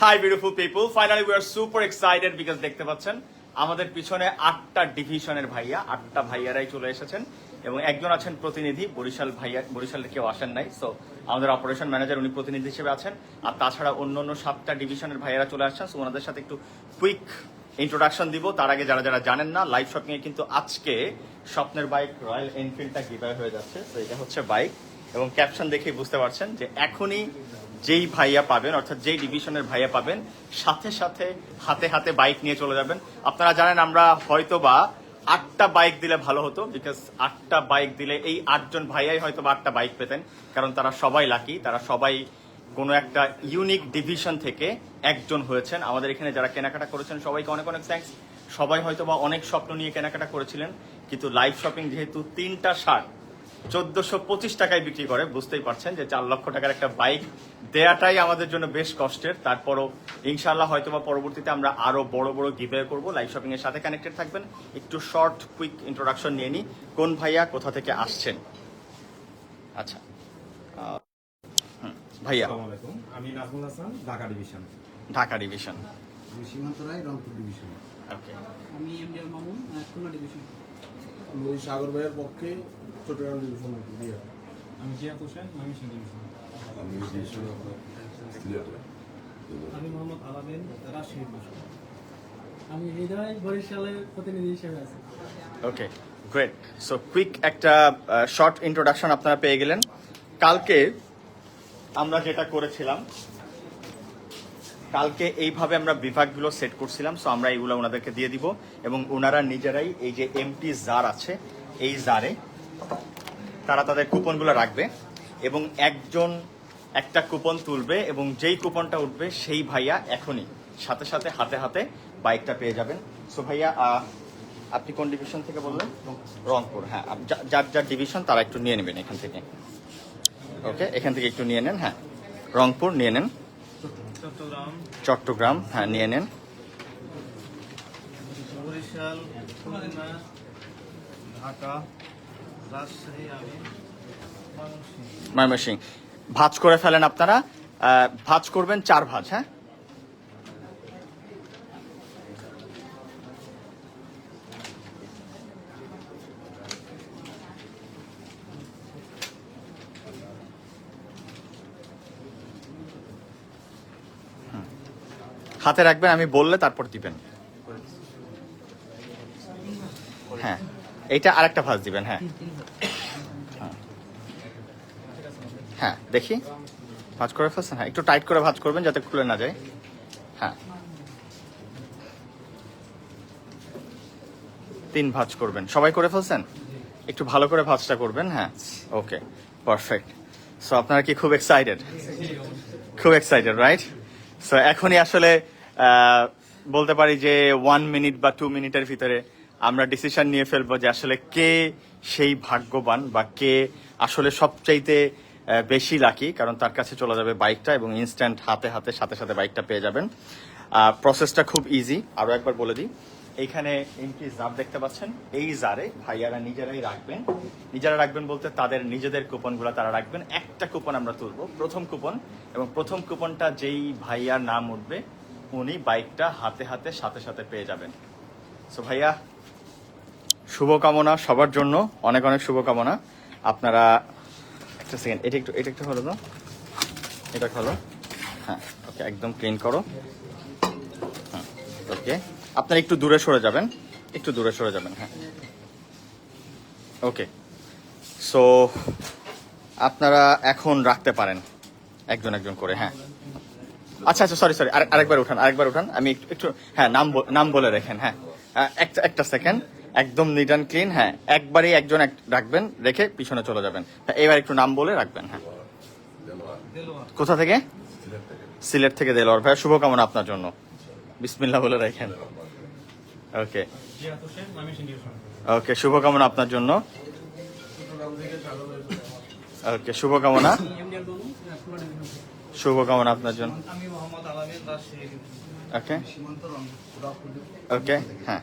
Hi beautiful people finally we are super excited because দেখতে পাচ্ছেন, আমাদের পিছনে আটটা ডিভিশনের ভাইয়া, আটটা ভাইয়ারাই চলে এসেছেন এবং একজন আছেন প্রতিনিধি, বরিশাল ভাইয়া, বরিশালের কেউ আসেন নাই সো আমাদের অপারেশন ম্যানেজার উনি প্রতিনিধি হিসেবে আছেন। আর তাছাড়া অন্য অন্য সাতটা ডিভিশনের ভাইয়ারা চলে আসছেন সো ওনাদের সাথে একটু কুইক ইন্ট্রোডাকশন দিব। তার আগে যারা যারা জানেন না লাইভ শপিং এ কিন্তু আজকে স্বপ্নের বাইক রয়্যাল এনফিল্ডটা গিভার হয়ে যাচ্ছে। তো এটা হচ্ছে বাইক এবং ক্যাপশন দেখেই বুঝতে পারছেন যে এখনই যেই ভাইয়া পাবেন, অর্থাৎ যেই ডিভিশনের ভাইয়া পাবেন, সাথে সাথে হাতে হাতে বাইক নিয়ে চলে যাবেন। আপনারা জানেন আমরা হয়তো বা আটটা বাইক দিলে ভালো হতো বিকজ আটটা বাইক দিলে এই আটজন ভাইয়াই হয়তো বা আটটা বাইক পেতেন, কারণ তারা সবাই লাকি তারা সবাই কোনো একটা ইউনিক ডিভিশন থেকে একজন হয়েছেন। আমাদের এখানে যারা কেনাকাটা করেছেন, সবাইকে অনেক অনেক থ্যাঙ্কস সবাই হয়তো বা অনেক স্বপ্ন নিয়ে কেনাকাটা করেছিলেন, কিন্তু লাইভ শপিং যেহেতু তিনটা শার্ট চোদ্দশো পঁচিশ টাকায় বিক্রি করে, বুঝতেই পারছেন যে চার লক্ষ টাকার একটা বাইক দেয়াটাই আমাদের জন্য বেশ কষ্টের। তারপরও ইনশাল্লাহ হয়তো বা পরবর্তীতে আমরা আরও বড় বড় গিভে করব। লাইভ শপিং এর সাথে কানেক্টেড থাকবেন। একটু শর্ট কুইক ইন্ট্রোডাকশন নিয়ে নিই। কোন ভাইয়া কোথা থেকে আসছেন? আচ্ছা। ভাইয়া। আমি নাজমুল হাসান ঢাকা ডিভিশন ঢাকা ডিভিশন আমি সীমান্ত রায় রংপুর ডিভিশন ওকে আমি এমডিআর মামুন খুলনা ডিভিশন আমি সাগর ভাইয়ের পক্ষে চট্টগ্রাম ডিভিশন আমি জিয়া হোসেন ময়মনসিংহ ডিভিশন আমি দিয়েছিল আপনার আমি মোহাম্মদ আলামিন ডিভিশন আমি হৃদয় বরিশালের প্রতিনিধি হিসেবে আছি। ওকে গ্রেট সো কুইক একটা শর্ট ইন্ট্রোডাকশন আপনারা পেয়ে গেলেন। কালকে আমরা যেটা করেছিলাম কালকে এইভাবে আমরা বিভাগগুলো সেট করছিলাম সো আমরা এইগুলো ওনাদেরকে দিয়ে দিব এবং ওনারা নিজেরাই এই যে এমটি জার আছে এই জারে তারা তাদের কুপনগুলো রাখবে এবং একজন একটা কুপন তুলবে এবং যেই কুপনটা উঠবে সেই ভাইয়া এখনই। সাথে সাথে হাতে হাতে বাইকটা পেয়ে যাবেন। সো ভাইয়া আপনি কোন ডিভিশন থেকে বললেন? রংপুর হ্যাঁ। যার যার ডিভিশন তারা একটু নিয়ে নেবেন এখান থেকে। ওকে এখান থেকে একটু নিয়ে নেন হ্যাঁ। রংপুর নিয়ে নেন। চট্টগ্রাম। হ্যাঁ নিয়ে নেন। ময়মনসিংহ। ময়মনসিং ভাজ করে ফেলেন আপনারা। ভাজ করবেন চার ভাজ হ্যাঁ? হাতে রাখবেন, আমি বললে তারপর দিবেন। হ্যাঁ এইটা আরেকটা ভাজ দিবেন হ্যাঁ। হ্যাঁ দেখি। ভাজ করে ফেলছেন? হ্যাঁ একটু টাইট করে ভাজ করবেন যাতে খুলে না যায়। হ্যাঁ। তিন ভাজ করবেন। সবাই করে ফেলছেন? একটু ভালো করে ভাজটা করবেন হ্যাঁ? ওকে পারফেক্ট সো আপনারা কি খুব এক্সাইটেড খুব এক্সাইটেড রাইট সো এখনই আসলে বলতে পারি যে ওয়ান মিনিট বা টু মিনিটের ভিতরে আমরা ডিসিশন নিয়ে ফেলব যে আসলে কে সেই ভাগ্যবান বা কে আসলে সবচাইতে বেশি লাকি কারণ তার কাছে চলে যাবে বাইকটা এবং ইনস্ট্যান্ট হাতে হাতে সাথে সাথে বাইকটা পেয়ে যাবেন। প্রসেসটা খুব ইজি আরও একবার বলে দিই। এইখানে এমটি জার দেখতে পাচ্ছেন। এই জারে ভাইয়ারা নিজেরাই রাখবেন। নিজেরা রাখবেন বলতে তাদের নিজেদের কুপনগুলো তারা রাখবেন। একটা কুপন আমরা তুলবো। প্রথম কুপন এবং প্রথম কুপনটা যেই ভাইয়ার নাম উঠবে, উনি বাইকটা হাতে হাতে সাথে সাথে পেয়ে যাবেন। সো ভাইয়া, শুভকামনা সবার জন্য। অনেক অনেক শুভকামনা। আপনারা একটা সেকেন্ড এটা একটু এটা একটু হলো তো এটা হলো। হ্যাঁ ওকে, একদম ক্লিন করো। হ্যাঁ ওকে। আপনারা একটু দূরে সরে যাবেন। একটু দূরে সরে যাবেন হ্যাঁ। ওকে। সো আপনারা এখন রাখতে পারেন। একজন একজন করে হ্যাঁ। আচ্ছা আচ্ছা সরি সরি আরেকবার উঠান আরেকবার উঠান। আমি একটু হ্যাঁ নাম নাম বলে রেখেন হ্যাঁ। একটা একটা সেকেন্ড একদম নিট অ্যান্ড ক্লিন হ্যাঁ একবারই একজন এক- রাখবেন রেখে পিছনে চলে যাবেন। হ্যাঁ, এবার একটু নাম বলে রাখবেন হ্যাঁ। কোথা থেকে? সিলেট থেকে দেলোয়ার। ভাই শুভকামনা আপনার জন্য। বিসমিল্লাহ বলে রাখেন। ওকে। ওকে শুভকামনা আপনার জন্য। ওকে শুভকামনা। শুভকামনা আপনার জন্য। ওকে। ওকে হ্যাঁ।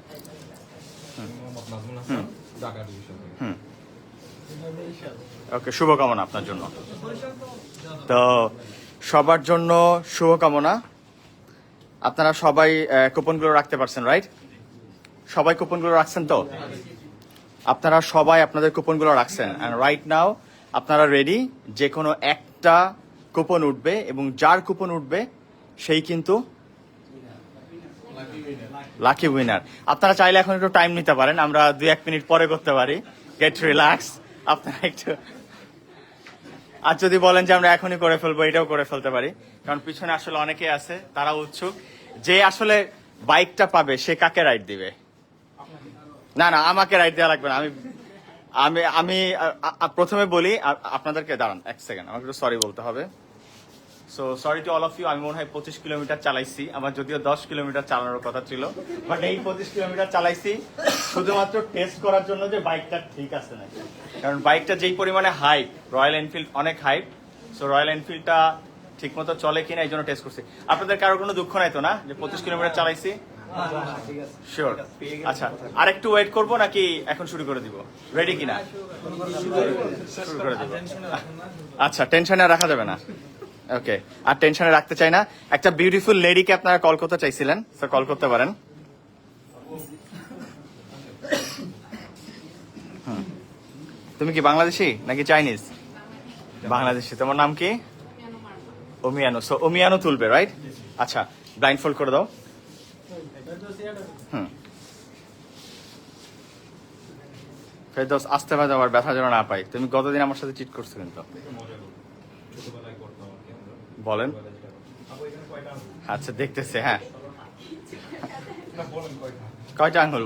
ওকে, শুভকামনা আপনার জন্য। তো সবার জন্য শুভকামনা। আপনারা সবাই কুপনগুলো রাখতে পারছেন রাইট সবাই কুপনগুলো রাখছেন তো? আপনারা সবাই আপনাদের কুপনগুলো রাখছেন। অ্যান্ড রাইট নাও আপনারা রেডি যে কোনো একটা কুপন উঠবে এবং যার কুপন উঠবে, সেই কিন্তু লাকি উইনার আপনারা চাইলে এখন একটু টাইম নিতে পারেন, আমরা দুই এক মিনিট পরে করতে পারি। গেট রিল্যাক্স আপনারা একটু আর যদি বলেন যে আমরা এখনই করে ফেলব, এটাও করে ফেলতে পারি। কারণ পিছনে আসলে অনেকে আছে তারা উৎসুক। যে আসলে বাইকটা পাবে, সে কাকে রাইড দিবে? না না, আমাকে রাইড দেওয়া লাগবে না। আমি আমি আমি প্রথমে বলি আপনাদেরকে, দাঁড়ান, এক সেকেন্ড আমাকে একটু সরি বলতে হবে। So sorry to all of you আমি মনে হয় পঁচিশ কিলোমিটার চালাইছি। আমার যদিও দশ কিলোমিটার চালানোর কথা ছিল। বাট এই পঁচিশ কিলোমিটার চালাইছি শুধুমাত্র টেস্ট করার জন্য যে বাইকটা ঠিক আছে নাকি। কারণ বাইকটা যেই পরিমাণে হাইট রয়্যাল এনফিল্ড অনেক হাইট সো রয়্যাল এনফিল্ডটা ঠিক মতো চলে কিনা এই জন্য টেস্ট করছি। আপনাদের কারও কোনো দুঃখ নাই তো না যে পঁচিশ কিলোমিটার চালাইছি? শিওর আচ্ছা আর একটু ওয়েট করব নাকি এখন শুরু করে দিব? রেডি কিনা? শুরু করে দিব। আচ্ছা টেনশনে রাখা যাবে না। ওকে আর টেনশনে রাখতে চাই না। একটা বিউটিফুল লেডিকে আপনারা কল করতে চাইছিলেন তো কল করতে পারেন। তুমি কি বাংলাদেশি নাকি চাইনিজ বাংলাদেশি। তোমার নাম কি? ওমিয়ানো। সো ওমিয়ানো তুলবে রাইট আচ্ছা ব্লাইন্ড ফোল্ড করে দাও। হুম। ফেরদৌস, আসতে পারে আবার ব্যথা যেন না পাই। তুমি গতদিন আমার সাথে চিট করছ কিন্তু মজা করো ছোটবেলায় করতাম আর কি আমরা বলেন? আচ্ছা দেখতেছে হ্যাঁ। কয়টা আঙুল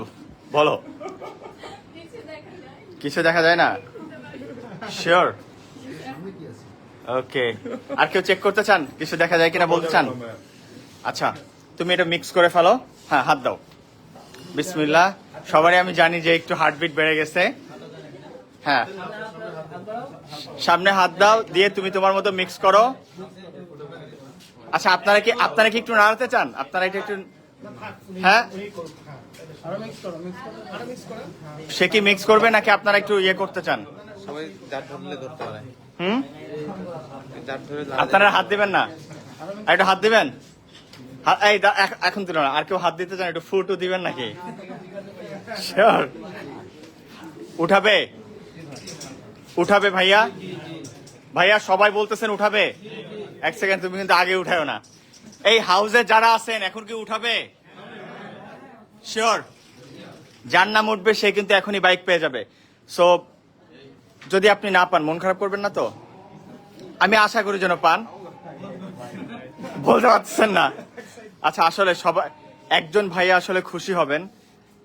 বলো। কিছু দেখা যায় না? শিওর ওকে আর কেউ চেক করতে চান? কিছু দেখা যায় কিনা বলতে চান? আচ্ছা তুমি এটা মিক্স করে ফেলো। হ্যাঁ হাত দাও। বিসমিল্লাহ। সবারই আমি জানি যে একটু হার্টবিট বেড়ে গেছে। হ্যাঁ। সামনে হাত দাও, দিয়ে তুমি তোমার মতো মিক্স করো। আচ্ছা আপনারা কি আপনারা কি একটু নাড়াতে চান? আপনারা এটা একটু হ্যাঁ? সে কি মিক্স করবে নাকি আপনারা একটু ইয়ে করতে চান? সবাই যার ধরলে ধরতে পারে। হুম? যার ধরে আপনারা হাত দিবেন না? একটু হাত দিবেন? এই এখন দিল না আর কেউ হাত দিতে চান একটু ফুটও দিবেন নাকি? শিওর উঠাবে? উঠাবে ভাইয়া? ভাইয়া সবাই বলতেছেন উঠাবে? এক সেকেন্ড, তুমি কিন্তু আগে উঠাও না। এই হাউসে যারা আছেন, এখন কি উঠাবে? শিওর যার নাম উঠবে, সে কিন্তু এখনই বাইক পেয়ে যাবে। সো যদি আপনি না পান, মন খারাপ করবেন না তো? আমি আশা করি যেন পান। বলতে পারছেন না। আচ্ছা আসলে সবাই একজন ভাইয়া আসলে খুশি হবেন,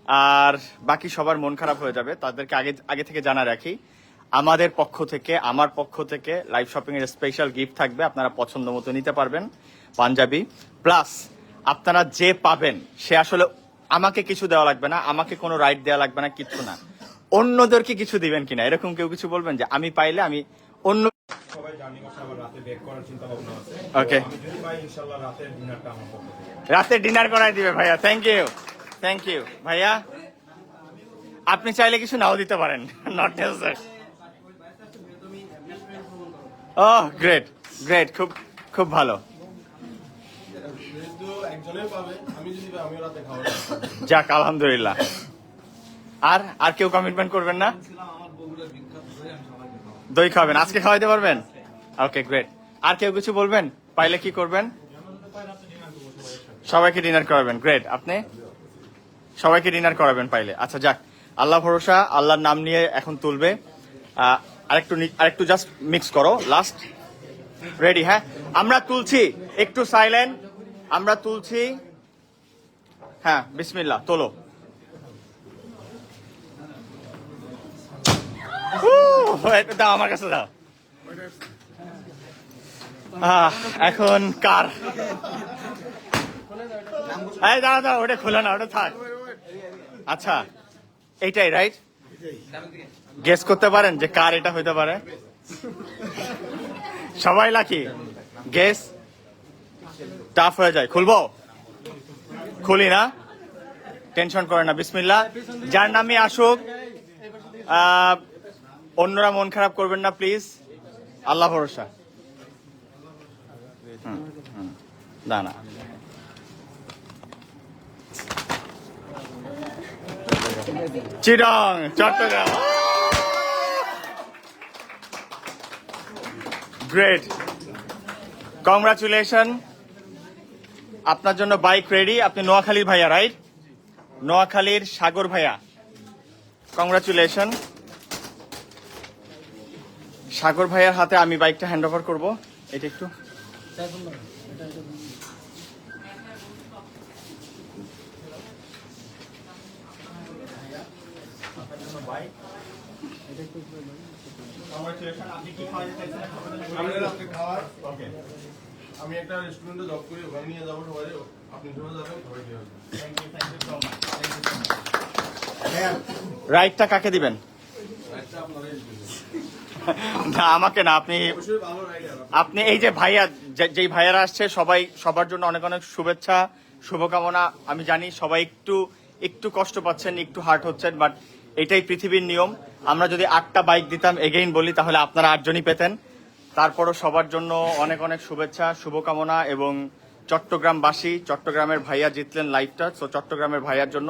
আর বাকি সবার মন খারাপ হয়ে যাবে। তাদেরকে আগে আগে থেকে জানা রাখি। আমাদের পক্ষ থেকে আমার পক্ষ থেকে লাইভ শপিং এর স্পেশাল গিফট থাকবে আপনারা পছন্দ মতো নিতে পারবেন পাঞ্জাবি। প্লাস আপনারা যে পাবেন সে আসলে আমাকে কিছু দেওয়া লাগবে না আমাকে কোনো রাইট দেওয়া লাগবে না কিছু না। অন্যদেরকে কিছু দিবেন কিনা এরকম কেউ কিছু বলবেন যে আমি পাইলে আমি অন্য রাতে ডিনার করাই দিবে ভাইয়া থ্যাংক ইউ থ্যাংক ইউ ভাইয়া আপনি চাইলে কিছু নাও দিতে পারেন নট নেসেসারি ও গ্রেট গ্রেট খুব খুব ভালো। যাক, আলহামদুলিল্লাহ। আর আর কেউ কমিটমেন্ট করবেন না? দই খাবেন, আজকে খাওয়াইতে পারবেন? ওকে গ্রেট আর কেউ কিছু বলবেন? পাইলে কি করবেন? সবাইকে ডিনার করাবেন গ্রেট আপনি? সবাইকে ডিনার করাবেন পাইলে। আচ্ছা যাক, আল্লাহ ভরসা, আল্লাহর নাম নিয়ে এখন তুলবে। আরেকটু আরেকটু জাস্ট মিক্স করো লাস্ট রেডি হ্যাঁ? আমরা তুলছি, একটু সাইলেন্ট আমরা তুলছি হ্যাঁ বিসমিল্লাহ, তোলো। দাও আমার কাছে, দাও। এখন কার? দাঁড়া দাঁড়া ওটা খোলে না, ওটা থাক। আচ্ছা এইটাই রাইট গেস করতে পারেন যে কার এটা হইতে পারে? সবাই লাকি গেস টাফ হয়ে যায়। খুলবো? খুলি না? টেনশন করে না, বিসমিল্লাহ। যার নামে আসুক অন্যরা মন খারাপ করবেন না প্লিজ আল্লাহ ভরসা। না না চিরং চট্টগ্রাম। গ্রেট কংগ্রাচুলেশন আপনার জন্য বাইক রেডি আপনি নোয়াখালীর ভাইয়া রাইট নোয়াখালীর সাগর ভাইয়া। কংগ্রাচুলেশন সাগর ভাইয়ার হাতে আমি বাইকটা হ্যান্ড ওভার করব। এটা একটু সাইফুল ভাই, এটা এটা দিন। এটা একটু উপরে দিন। আমাদের আজকে খাওয়ার আমি একটা রেস্টুরেন্টে জব করি ওখানে নিয়ে যাব সবাই আপনি সবাই যাবেন সবাই দিয়ে রাইটটা কাকে দিবেন। না আমাকে না আপনি আপনি এই যে ভাইয়া যে- যেই ভাইয়ারা আসছে সবাই সবার জন্য অনেক অনেক শুভেচ্ছা শুভকামনা। আমি জানি সবাই একটু একটু কষ্ট পাচ্ছেন, একটু হার্ট হচ্ছেন বাট এটাই পৃথিবীর নিয়ম। আমরা যদি আটটা বাইক দিতাম এগেইন বলি, তাহলে আপনারা আটজনই পেতেন। তারপরও সবার জন্য অনেক অনেক শুভেচ্ছা, শুভকামনা এবং চট্টগ্রামবাসী, চট্টগ্রামের ভাইয়া জিতলেন লাইভটা তো চট্টগ্রামের ভাইয়ার জন্য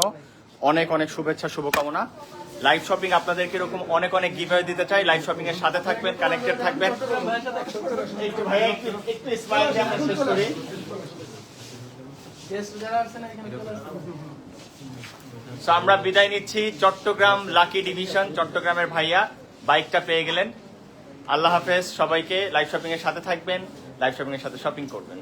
অনেক অনেক শুভেচ্ছা, শুভকামনা। লাইভ শপিং আপনাদেরকে এরকম অনেক অনেক গিভওয়ে দিতে চাই লাইভ শপিং এর সাথে থাকবেন কানেক্টেড থাকবেন। একটু একটু স্মাইল দিয়ে আমরা শেষ করি। So, আমরা বিদায় নিচ্ছি। চট্টগ্রাম লাকি ডিভিশন চট্টগ্রামের ভাইয়া বাইকটা পেয়ে গেলেন। আল্লাহ হাফেজ সবাইকে লাইভ শপিং এর সাথে থাকবেন লাইভ শপিং এর সাথে শপিং করবেন।